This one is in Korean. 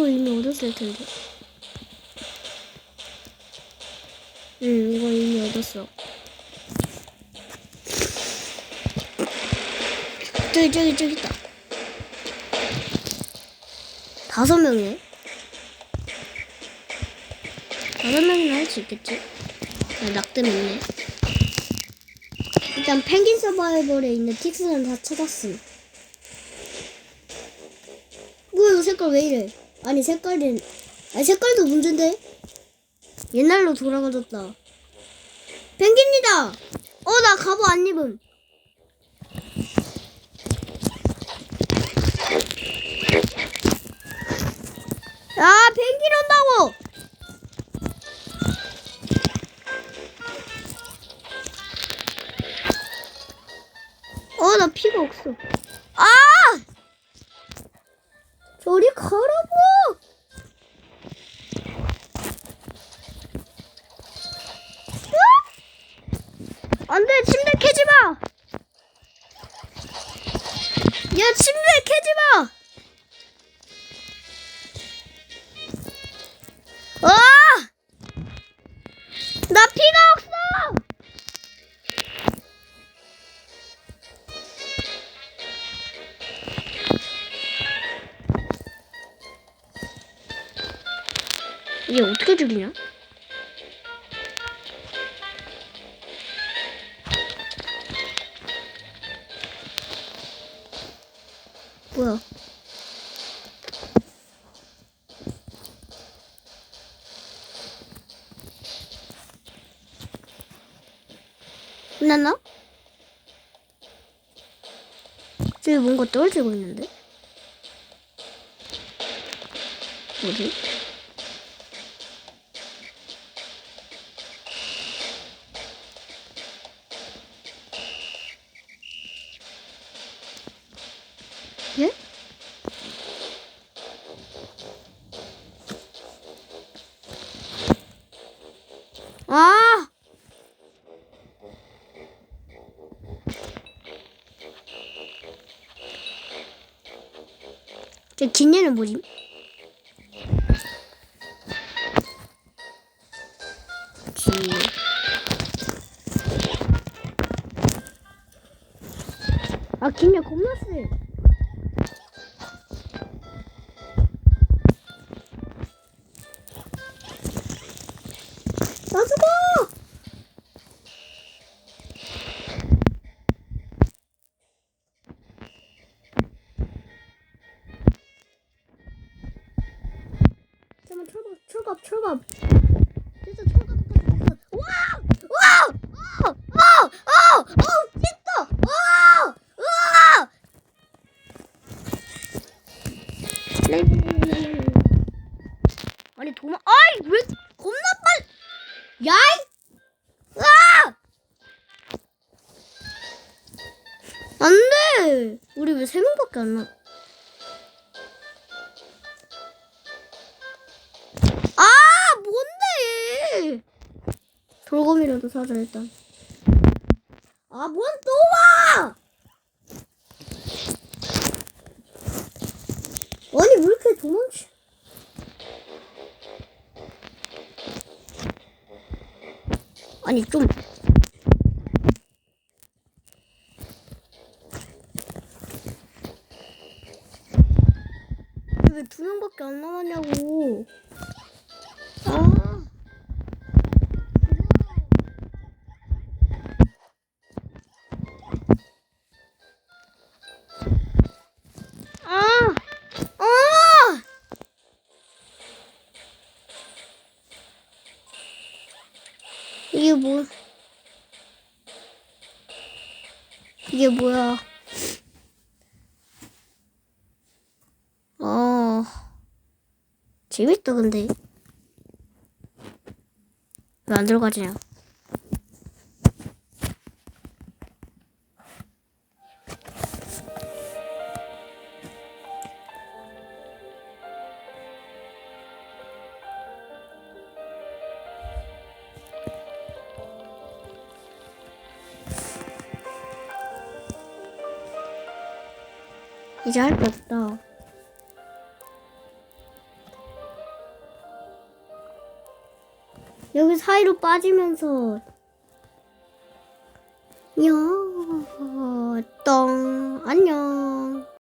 저거 이미 얻었을 텐데. 응, 이거 이미 얻었어. 저기, 저기, 저기 있다. 다섯 명이네? 다섯 명이나 할 수 있겠지? 아, 낙뎀 있네. 일단 펭귄 서바이벌에 있는 틱스는 다 찾았음. 뭐야 이거 색깔 왜 이래? 아니 색깔은 아니 색깔도 문제인데? 옛날로 돌아가졌다. 펭귄이다. 어 나 갑옷 안 입음. 야 펭귄 온다고. 어 나 피가 없어. 아! 저리 가라고! 안 돼, 침대 캐지 마! 야, 침대 캐지 마! 아! 나 피가 없어! 이게 어떻게 죽이냐? 뭐야? 끝났나? 저기 뭔가 떨어지고 있는데? 뭐지? 저 긴 얘는 뭐지? 지. 아, 긴얘 겁나 세. 철갑 철갑 철갑 진짜 철갑까지 왔어 와! 와! 어! 어! 어! 어! 진짜! 와! 우와! 아니 도망 아이 왜 겁나 빨리 야이! 으아! 안 돼! 우리 왜 세 명밖에 안 나? 돌검이라도 사자, 일단. 아, 뭔또 와! 아니, 왜 이렇게 도망치? 아니, 좀. 왜 두 명밖에 안 남았냐고. 뭐? 이게 뭐야? 어. 재밌다 근데 왜 안 들어가지냐 이제 할거 없다. 여기 사이로 빠지면서 야, 똥 안녕.